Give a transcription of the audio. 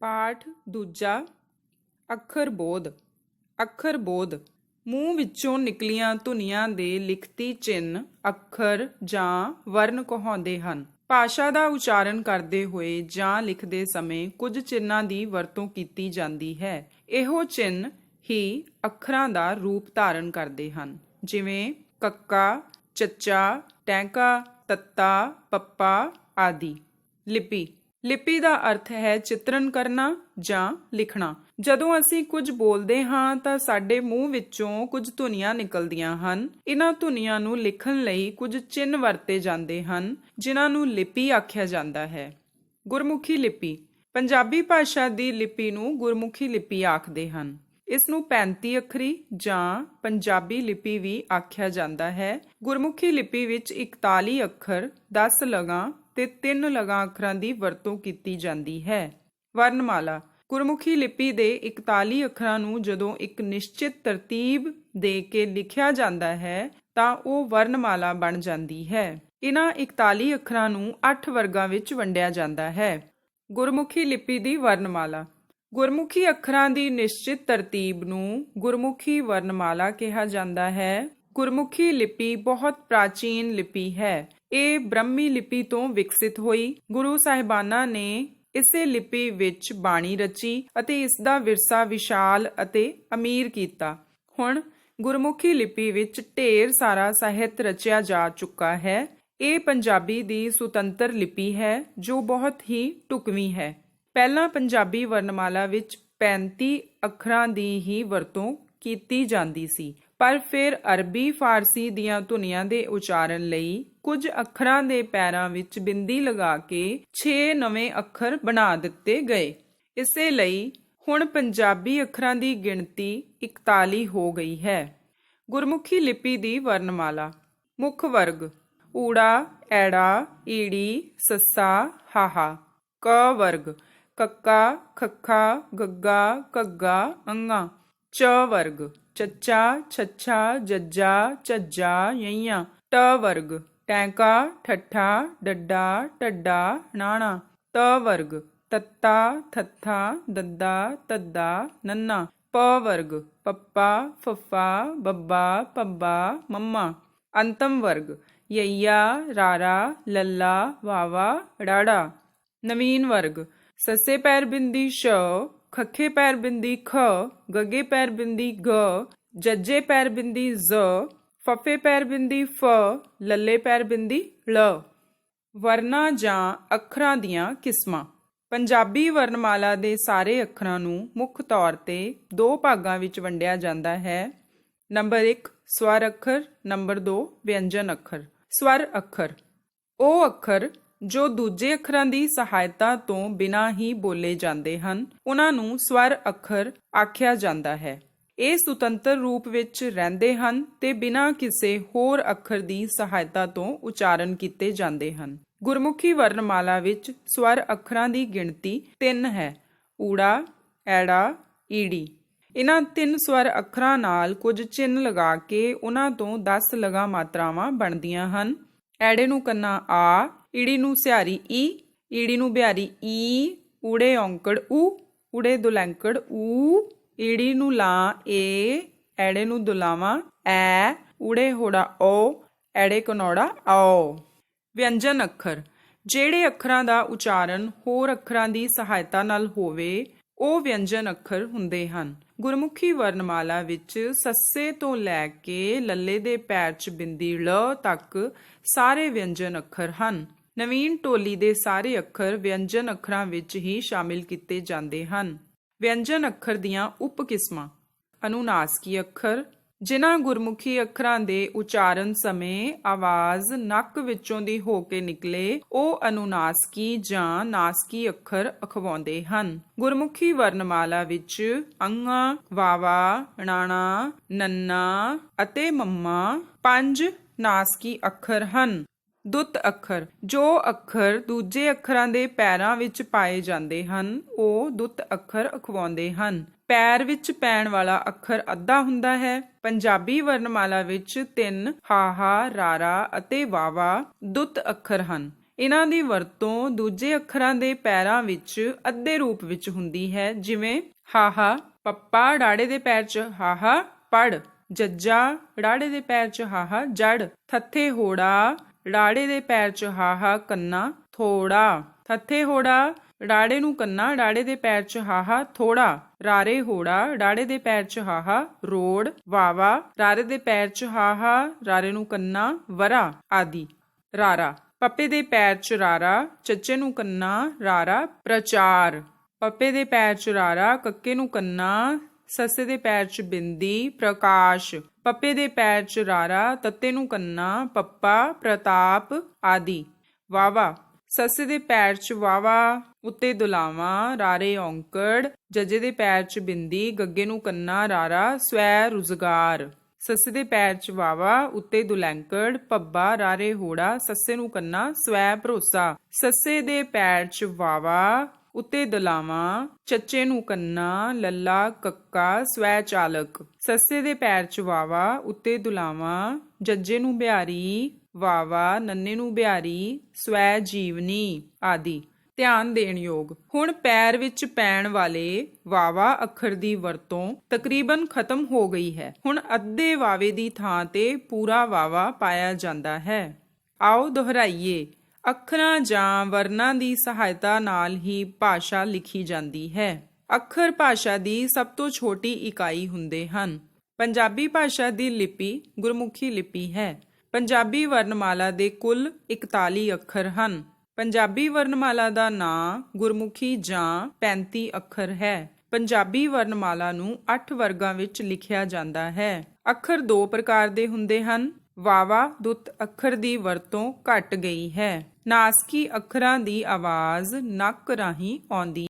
ਪਾਠ ਦੂਜਾ, ਅੱਖਰ ਬੋਧ। ਅੱਖਰ ਬੋਧ। ਮੂੰਹ ਵਿੱਚੋਂ ਨਿਕਲੀਆਂ ਧੁਨੀਆਂ ਦੇ ਲਿਖਤੀ ਚਿੰਨ ਅੱਖਰ ਜਾਂ ਵਰਨ ਕਹਾਉਂਦੇ ਹਨ। ਭਾਸ਼ਾ ਦਾ ਉਚਾਰਨ ਕਰਦੇ ਹੋਏ ਜਾਂ ਲਿਖਦੇ ਸਮੇਂ ਕੁਝ ਚਿੰਨਾਂ ਦੀ ਵਰਤੋਂ ਕੀਤੀ ਜਾਂਦੀ ਹੈ। ਇਹੋ ਚਿੰਨ ਹੀ ਅੱਖਰਾਂ ਦਾ ਰੂਪ ਧਾਰਨ ਕਰਦੇ ਹਨ। ਜਿਵੇਂ ਕੱਕਾ, ਚੱਚਾ, ਟੈਂਕਾ, ਤੱਤਾ, ਪੱਪਾ ਆਦਿ। ਲਿਪੀ। ਲਿਪੀ ਦਾ ਅਰਥ ਹੈ ਚਿੱਤਰਨ ਕਰਨਾ ਜਾਂ ਲਿਖਣਾ। ਜਦੋਂ ਅਸੀਂ ਕੁਝ ਬੋਲਦੇ ਹਾਂ ਤਾਂ ਸਾਡੇ ਮੂੰਹ ਵਿੱਚੋਂ ਕੁਝ ਧੁਨੀਆਂ ਨਿਕਲਦੀਆਂ ਹਨ। ਇਹਨਾਂ ਧੁਨੀਆਂ ਨੂੰ ਲਿਖਣ ਲਈ ਕੁਝ ਚਿੰਨ ਵਰਤੇ ਜਾਂਦੇ ਹਨ, ਜਿਨ੍ਹਾਂ ਨੂੰ ਲਿਪੀ ਆਖਿਆ ਜਾਂਦਾ ਹੈ। ਗੁਰਮੁਖੀ ਲਿਪੀ। ਪੰਜਾਬੀ ਭਾਸ਼ਾ ਦੀ ਲਿਪੀ ਨੂੰ ਗੁਰਮੁਖੀ ਲਿਪੀ ਆਖਦੇ ਹਨ। ਇਸ ਨੂੰ 35 ਅੱਖਰੀ ਜਾਂ ਪੰਜਾਬੀ ਲਿਪੀ ਵੀ ਆਖਿਆ ਜਾਂਦਾ ਹੈ। ਗੁਰਮੁਖੀ ਲਿਪੀ ਵਿੱਚ 41 ਅੱਖਰ 10 ਲਗਾਂ ਤੇ 3 ਲਗਾਂ ਅੱਖਰਾਂ ਦੀ ਵਰਤੋਂ ਕੀਤੀ ਜਾਂਦੀ ਹੈ। ਵਰਣਮਾਲਾ। ਗੁਰਮੁਖੀ ਲਿਪੀ ਦੇ 41 ਅੱਖਰਾਂ ਨੂੰ ਜਦੋਂ ਇੱਕ ਨਿਸ਼ਚਿਤ ਤਰਤੀਬ ਦੇ ਕੇ ਲਿਖਿਆ ਜਾਂਦਾ ਹੈ, ਤਾਂ ਉਹ ਵਰਣਮਾਲਾ ਬਣ ਜਾਂਦੀ ਹੈ। ਇਹਨਾਂ 41 ਅੱਖਰਾਂ ਨੂੰ 8 ਵਰਗਾਂ ਵਿੱਚ ਵੰਡਿਆ ਜਾਂਦਾ ਹੈ। ਗੁਰਮੁਖੀ ਲਿਪੀ ਦੀ ਵਰਣਮਾਲਾ। ਗੁਰਮੁਖੀ ਅੱਖਰਾਂ ਦੀ ਨਿਸ਼ਚਿਤ ਤਰਤੀਬ ਨੂੰ ਗੁਰਮੁਖੀ ਵਰਣਮਾਲਾ ਕਿਹਾ ਜਾਂਦਾ ਹੈ। ਗੁਰਮੁਖੀ ਲਿਪੀ ਬਹੁਤ ਪ੍ਰਾਚੀਨ ਲਿਪੀ ਹੈ। ਇਹ ਬ੍ਰਹਮੀ ਲਿਪੀ ਤੋਂ ਵਿਕਸਿਤ ਹੋਈ। ਗੁਰੂ ਸਾਹਿਬਾਨਾਂ ਨੇ ਇਸੇ ਲਿਪੀ ਵਿੱਚ ਬਾਣੀ ਰਚੀ ਅਤੇ ਇਸ ਦਾ ਵਿਰਸਾ ਵਿਸ਼ਾਲ ਅਤੇ ਅਮੀਰ ਕੀਤਾ। ਹੁਣ ਗੁਰਮੁਖੀ ਲਿਪੀ ਵਿੱਚ ਢੇਰ ਸਾਰਾ ਸਾਹਿਤ ਰਚਿਆ ਜਾ ਚੁੱਕਾ ਹੈ। ਇਹ ਪੰਜਾਬੀ ਦੀ ਸੁਤੰਤਰ ਲਿਪੀ ਹੈ, ਜੋ ਬਹੁਤ ਹੀ ਢੁਕਵੀਂ ਹੈ। ਪਹਿਲਾਂ ਪੰਜਾਬੀ ਵਰਣਮਾਲਾ ਵਿੱਚ 35 ਅੱਖਰਾਂ ਦੀ ਹੀ ਵਰਤੋਂ ਕੀਤੀ ਜਾਂਦੀ ਸੀ, ਪਰ ਫਿਰ ਅਰਬੀ, ਫਾਰਸੀ ਦੀਆਂ ਧੁਨੀਆਂ ਦੇ ਉਚਾਰਨ ਲਈ ਕੁਝ ਅੱਖਰਾਂ ਦੇ ਪੈਰਾਂ ਵਿੱਚ ਬਿੰਦੀ ਲਗਾ ਕੇ 6 ਨਵੇਂ ਅੱਖਰ ਬਣਾ ਦਿੱਤੇ ਗਏ। ਇਸੇ ਲਈ ਹੁਣ ਪੰਜਾਬੀ ਅੱਖਰਾਂ ਦੀ ਗਿਣਤੀ 41 ਹੋ ਗਈ ਹੈ। ਗੁਰਮੁਖੀ ਲਿਪੀ ਦੀ ਵਰਣਮਾਲਾ। ਮੁੱਖ ਵਰਗ। ਊੜਾ, ਐੜਾ, ਈੜੀ, ਸੱਸਾ, ਹਾਹਾ। ਕ ਵਰਗ। ਕੱਕਾ, ਖੱਖਾ, ਗੱਗਾ, ਘੱਗਾ, ਅੰਗਾ। ਚ ਵਰਗ। ਚੱਚਾ, ਛੱਛਾ, ਜੱਜਾ, ਝੱਜਾ, ਯਈਆਂ। ਟ ਵਰਗ। ਟੈਂਕਾ, ਠੱਠਾ, ਡੱਡਾ ਟੱਡਾ ਨਾਣਾ। ਤ ਵਰਗ। ਤੱਤਾ, ਥੱਥਾ, ਦੱਦਾ ਤੱਦਾ ਨੰਨਾ। ਪ ਵਰਗ। ਪੱਪਾ, ਫੱਫਾ, ਬੱਬਾ ਪੱਬਾ ਮੰਮਾ। ਅੰਤਮ ਵਰਗ। ਯਈਆ, ਰਾਰਾ, ਲੱਲਾ, ਵਾਵਾ, ਡਾੜਾ। ਨਵੀਨ ਵਰਗ। ਸੱਸੇ ਪੈਰ ਬਿੰਦੀ ਸ਼, ਖੱਖੇ ਪੈਰ ਬਿੰਦੀ ਖ, ਗੱਗੇ ਪੈਰ ਬਿੰਦੀ ਗ, ਜੱਜੇ ਪੈਰ ਬਿੰਦੀ ਜ਼, ਫੱਫੇ ਪੈਰ ਬਿੰਦੀ ਫ, ਲੱਲੇ ਪੈਰ ਬਿੰਦੀ ਲ। ਵਰਨਾ ਜਾਂ ਅੱਖਰਾਂ ਦੀਆਂ ਕਿਸਮਾਂ। ਪੰਜਾਬੀ ਵਰਣਮਾਲਾ ਦੇ ਸਾਰੇ ਅੱਖਰਾਂ ਨੂੰ ਮੁੱਖ ਤੌਰ ਤੇ ਦੋ ਭਾਗਾਂ ਵਿੱਚ ਵੰਡਿਆ ਜਾਂਦਾ ਹੈ। ਨੰਬਰ 1 ਸਵਰ ਅੱਖਰ, ਨੰਬਰ 2 ਵਿਅੰਜਨ ਅੱਖਰ। ਸਵਰ ਅੱਖਰ। ਉਹ ਅੱਖਰ ਜੋ ਦੂਜੇ ਅੱਖਰਾਂ ਦੀ ਸਹਾਇਤਾ ਤੋਂ ਬਿਨਾਂ ਹੀ ਬੋਲੇ ਜਾਂਦੇ ਹਨ, ਉਹਨਾਂ ਨੂੰ ਸਵਰ ਅੱਖਰ ਆਖਿਆ ਜਾਂਦਾ ਹੈ। ਇਹ ਸੁਤੰਤਰ ਰੂਪ ਵਿੱਚ ਰਹਿੰਦੇ ਹਨ ਤੇ ਬਿਨਾਂ ਕਿਸੇ ਹੋਰ ਅੱਖਰ ਦੀ ਸਹਾਇਤਾ ਤੋਂ ਉਚਾਰਨ ਕੀਤੇ ਜਾਂਦੇ ਹਨ। ਗੁਰਮੁਖੀ ਵਰਣਮਾਲਾ ਵਿੱਚ ਸਵਰ ਅੱਖਰਾਂ ਦੀ ਗਿਣਤੀ 3 ਹੈ, ਊੜਾ, ਐੜਾ, ਈੜੀ। ਇਹਨਾਂ ਤਿੰਨ ਸਵਰ ਅੱਖਰਾਂ ਨਾਲ ਕੁਝ ਚਿੰਨ ਲਗਾ ਕੇ ਉਹਨਾਂ ਤੋਂ 10 ਲਗਾ ਮਾਤਰਾਵਾਂ ਬਣਦੀਆਂ ਹਨ। ਐੜੇ ਨੂੰ ਕੰਨਾ ਆ ਈੜੀ ਨੂੰ ਸਿਆਰੀ ਈ, ਈੜੀ ਨੂੰ ਬਿਹਾਰੀ ਈ, ਊੜੇ ਔਂਕੜ ਊ, ਊੜੇ ਦੁਲੈਂਕੜ ਊ, ਈੜੀ ਨੂੰ ਲਾ ਏ, ਐੜੇ ਨੂੰ ਦੁਲਾਵਾ, ਐ, ਊੜੇ ਹੋੜਾ ਓ, ਐੜੇ ਕਨੋੜਾ ਆਓ ਵਿਅੰਜਨ ਅੱਖਰ, ਜਿਹੜੇ ਅੱਖਰਾਂ ਦਾ ਉਚਾਰਨ ਹੋਰ ਅੱਖਰਾਂ ਦੀ ਸਹਾਇਤਾ ਨਾਲ ਹੋਵੇ, ਉਹ ਵਿਅੰਜਨ ਅੱਖਰ ਹੁੰਦੇ ਹਨ। ਗੁਰਮੁਖੀ ਵਰਣਮਾਲਾ ਵਿੱਚ ਸੱਸੇ ਤੋਂ ਲੈ ਕੇ ਲੱਲੇ ਦੇ ਪੈਰ 'ਚ ਬਿੰਦੀ ਲ ਤੱਕ ਸਾਰੇ ਵਿਅੰਜਨ ਅੱਖਰ ਹਨ। ਨਵੀਨ ਟੋਲੀ ਦੇ ਸਾਰੇ ਅੱਖਰ ਵਿਅੰਜਨ ਅੱਖਰਾਂ ਵਿੱਚ ਹੀ ਸ਼ਾਮਿਲ ਕੀਤੇ ਜਾਂਦੇ ਹਨ। ਵਿਅੰਜਨ ਅੱਖਰ ਦੀਆਂ ਉਪ ਕਿਸਮਾਂ। ਅਨੁਨਾਸਕੀ ਅੱਖਰ। ਜਿਨ੍ਹਾਂ ਗੁਰਮੁਖੀ ਅੱਖਰਾਂ ਦੇ ਉਚਾਰਨ ਸਮੇਂ ਆਵਾਜ਼ ਨੱਕ ਵਿੱਚੋਂ ਦੀ ਹੋ ਕੇ ਨਿਕਲੇ, ਉਹ ਅਨੁਨਾਸਕੀ ਜਾਂ ਨਾਸਕੀ ਅੱਖਰ ਅਖਵਾਉਂਦੇ ਹਨ। ਗੁਰਮੁਖੀ ਵਰਣਮਾਲਾ ਵਿੱਚ ਅੰਗਾ, ਵਾਵਾ ਣਾਣਾ ਨੰਨਾ ਅਤੇ ਮੰਮਾ ਪੰਜ ਨਾਸਕੀ ਅੱਖਰ ਹਨ। ਦੁੱਤ ਅੱਖਰ, ਜੋ ਅੱਖਰ ਦੂਜੇ ਅੱਖਰਾਂ ਦੇ ਪੈਰਾਂ ਵਿੱਚ ਪਾਏ ਜਾਂਦੇ ਹਨ, ਉਹ ਦੁੱਤ ਅੱਖਰ ਅਖਵਾਉਂਦੇ ਹਨ। ਪੈਰ ਵਿੱਚ ਪੈਣ ਵਾਲਾ ਅੱਖਰ ਅੱਧਾ ਹੁੰਦਾ ਹੈ। ਪੰਜਾਬੀ ਵਰਣਮਾਲਾ ਵਿੱਚ ਤਿੰਨ ਹਾਹਾ ਰਾਰਾ ਅਤੇ ਵਾਵਾ ਦੁੱਤ ਅੱਖਰ ਹਨ। ਇਹਨਾਂ ਦੀ ਵਰਤੋਂ ਦੂਜੇ ਅੱਖਰਾਂ ਦੇ ਪੈਰਾਂ ਵਿੱਚ ਅੱਧੇ ਰੂਪ ਵਿੱਚ ਹੁੰਦੀ ਹੈ, ਜਿਵੇਂ ਹਾਹਾ ਪੱਪਾ ਡਾੜੇ ਦੇ ਪੈਰ 'ਚ ਹਾਹਾ ਪੜ, ਜੱਜਾ ਡਾੜੇ ਦੇ ਪੈਰ 'ਚ ਹਾਹਾ ਜੜ, ਥੱਥੇ ਹੋੜਾ ਡਾੜੇ ਦੇ ਪੈਰ 'ਚ ਹਾਹਾ ਕੰਨਾ ਥੋੜਾ। ਥੱਥੇ ਹੋੜਾ ਡਾੜੇ ਨੂੰ ਕੰਨਾ ਡਾੜੇ ਦੇ ਪੈਰ 'ਚ ਹਾਹਾ ਥੋੜਾ। ਰਾਰੇ ਹੋੜਾ ਡਾੜੇ ਦੇ ਪੈਰ 'ਚ ਹਾਹਾ ਰੋੜ, ਵਾਵਾ। ਰਾਰੇ ਦੇ ਪੈਰ 'ਚ ਹਾਹਾ ਰਾਰੇ ਨੂੰ ਕੰਨਾ, ਵਰਾ ਆਦਿ। ਰਾਰਾ, ਪੱਪੇ ਦੇ ਪੈਰ 'ਚ ਰਾਰਾ, ਚੱਚੇ ਨੂੰ ਕੰਨਾ, ਰਾਰਾ, ਪ੍ਰਚਾਰ। ਪੱਪੇ ਦੇ ਪੈਰ 'ਚ ਰਾਰਾ, ਕੱਕੇ ਨੂੰ ਕੰਨਾ, ਸੱਸੇ ਦੇ ਪੈਰ 'ਚ ਬਿੰਦੀ, ਪ੍ਰਕਾਸ਼। ਪੱਪੇ ਦੇ ਪੈਰ 'ਚ ਰਾਰਾ, ਤੱਤੇ ਨੂੰ ਕੰਨਾ, ਪੱਪਾ, ਪ੍ਰਤਾਪ ਆਦਿ। ਵਾਵਾ ਸੱਸੇ ਦੇ ਪੈਰ 'ਚ ਵਾਵਾ ਉੱਤੇ ਦੁਲਾਵਾਂ, ਰਾਰੇ ਔਂਕੜ, ਜੱਜੇ ਦੇ ਪੈਰ 'ਚ ਬਿੰਦੀ, ਗੱਗੇ ਨੂੰ ਕੰਨਾ, ਰਾਰਾ, ਸਵੈ ਰੁਜ਼ਗਾਰ। ਸੱਸੇ ਦੇ ਪੈਰ 'ਚ ਵਾਵਾ ਉੱਤੇ ਦੁਲੈਂਕੜ, ਪੱਬਾ, ਰਾਰੇ ਹੋੜਾ, ਸੱਸੇ ਨੂੰ ਕੰਨਾ, ਸਵੈ ਭਰੋਸਾ। ਸੱਸੇ ਦੇ ਪੈਰ 'ਚ ਵਾਵਾ ਉੱਤੇ ਦਲਾਵਾਂ, ਚੱਚੇ ਨੂੰ ਕੰਨਾ, ਲੱਲਾ, ਕੱਕਾ ਸਵੈ ਚਾਲਕ ਸੱਸੇ ਦੇ ਪੈਰ 'ਚ ਵਾਵਾ, ਉੱਤੇ ਦੁਲਾਵਾਂ, ਜੱਜੇ ਨੂੰ ਬਿਹਾਰੀ, ਵਾਵਾ, ਨੰਨੇ ਨੂੰ ਬਿਹਾਰੀ ਸਵੈ ਜੀਵਨੀ ਆਦਿ। ਧਿਆਨ ਦੇਣ ਯੋਗ। ਹੁਣ ਪੈਰ ਵਿੱਚ ਪੈਣ ਵਾਲੇ ਵਾਵਾ ਅੱਖਰ ਦੀ ਵਰਤੋਂ ਤਕਰੀਬਨ ਖਤਮ ਹੋ ਗਈ ਹੈ। ਹੁਣ ਅੱਧੇ ਵਾਵੇ ਦੀ ਥਾਂ ਤੇ ਪੂਰਾ ਵਾਵਾ ਪਾਇਆ ਜਾਂਦਾ ਹੈ। ਆਓ ਦੁਹਰਾਈਏ। ਅੱਖਰਾਂ ਜਾਂ ਵਰਨਾਂ ਦੀ ਸਹਾਇਤਾ ਨਾਲ ਹੀ ਭਾਸ਼ਾ ਲਿਖੀ ਜਾਂਦੀ ਹੈ। ਅੱਖਰ ਭਾਸ਼ਾ ਦੀ ਸਭ ਤੋਂ ਛੋਟੀ ਇਕਾਈ ਹੁੰਦੇ ਹਨ। ਪੰਜਾਬੀ ਭਾਸ਼ਾ ਦੀ ਲਿਪੀ ਗੁਰਮੁਖੀ ਲਿਪੀ ਹੈ। ਪੰਜਾਬੀ ਵਰਣਮਾਲਾ ਦੇ ਕੁੱਲ 41 ਅੱਖਰ ਹਨ। ਪੰਜਾਬੀ ਵਰਣਮਾਲਾ ਦਾ ਨਾਂ ਗੁਰਮੁਖੀ ਜਾਂ 35 ਅੱਖਰ ਹੈ। ਪੰਜਾਬੀ ਵਰਣਮਾਲਾ ਨੂੰ 8 ਵਰਗਾਂ ਵਿੱਚ ਲਿਖਿਆ ਜਾਂਦਾ ਹੈ। ਅੱਖਰ ਦੋ ਪ੍ਰਕਾਰ ਦੇ ਹੁੰਦੇ ਹਨ। ਵਾਵਾ ਦੁੱਤ ਅੱਖਰ ਦੀ ਵਰਤੋਂ ਘਟ ਗਈ ਹੈ। ਨਾਸਕੀ ਅੱਖਰਾਂ ਦੀ ਆਵਾਜ਼ ਨੱਕ ਰਾਹੀਂ ਆਉਂਦੀ